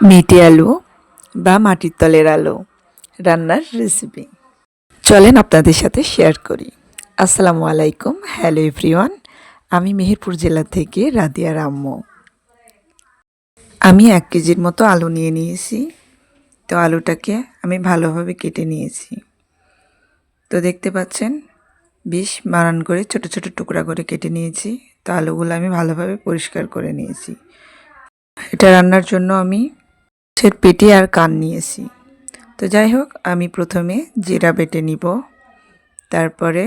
মিটি আলু বা মাটির তলের আলু রান্নার রেসিপি চলেন আপনাদের সাথে শেয়ার করি। আসসালামু আলাইকুম হ্যালো এভরিওয়ান আমি মেহেরপুর জেলা থেকে রাদিয়া রাম্য আমি এক কেজির মতো আলু নিয়ে নিয়েছি। তো আলুটাকে আমি ভালোভাবে কেটে নিয়েছি। তো দেখতে পাচ্ছেন বিষ মারান করে ছোট ছোট টুকরা করে কেটে নিয়েছি। তো আলুগুলো আমি ভালোভাবে পরিষ্কার করে নিয়েছি। এটা রান্নার জন্য আমি মাছের পেটি আর কান নিয়েছি। তো যাই হোক, আমি প্রথমে জিরা বেটে নিব, তারপরে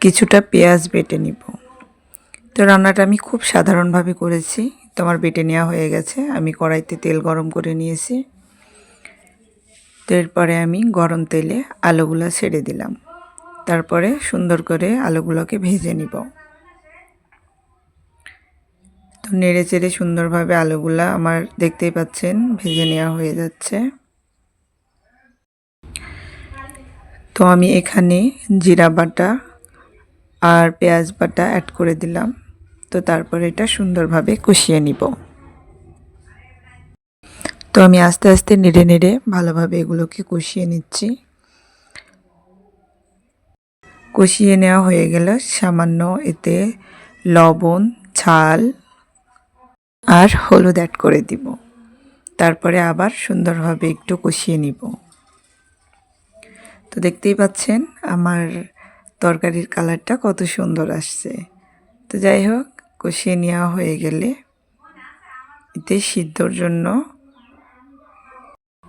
কিছুটা পেঁয়াজ বেটে নিব। তো রান্নাটা আমি খুব সাধারণভাবে করেছি তোমার বেটে নেওয়া হয়ে গেছে। আমি কড়াইতে তেল গরম করে নিয়েছি। তো এরপরে আমি গরম তেলে আলুগুলো ছেড়ে দিলাম। তারপরে সুন্দর করে আলুগুলোকে ভেজে নিব। নেড়ে চেড়ে সুন্দরভাবে আলুগুলা আমার দেখতেই পাচ্ছেন, ভেজে নেওয়া হয়ে যাচ্ছে। তো আমি এখানে জিরা বাটা আর পেঁয়াজ বাটা অ্যাড করে দিলাম। তো তারপরে এটা সুন্দরভাবে কষিয়ে নিব। তো আমি আস্তে আস্তে নেড়ে নেড়ে ভালোভাবে এগুলোকে কষিয়ে নিচ্ছি। কষিয়ে নেওয়া হয়ে গেল সামান্য এতে লবণ, ঝাল আর হলুদ অ্যাড করে দিব। তারপরে আবার সুন্দরভাবে একটু কষিয়ে নিব। তো দেখতেই পাচ্ছেন আমার তরকারির কালারটা কত সুন্দর আসছে। তো যাই হোক, কষিয়ে নেওয়া হয়ে গেলে এতে সিদ্ধর জন্য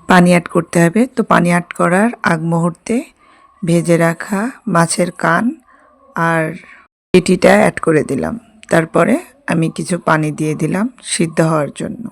পানি অ্যাড করতে হবে। তো পানি অ্যাড করার আগ মুহূর্তে ভেজে রাখা মাছের কান আর পেটিটা অ্যাড করে দিলাম। তারপরে আমি কিছু পানি দিয়ে দিলাম সিদ্ধ হওয়ার জন্য।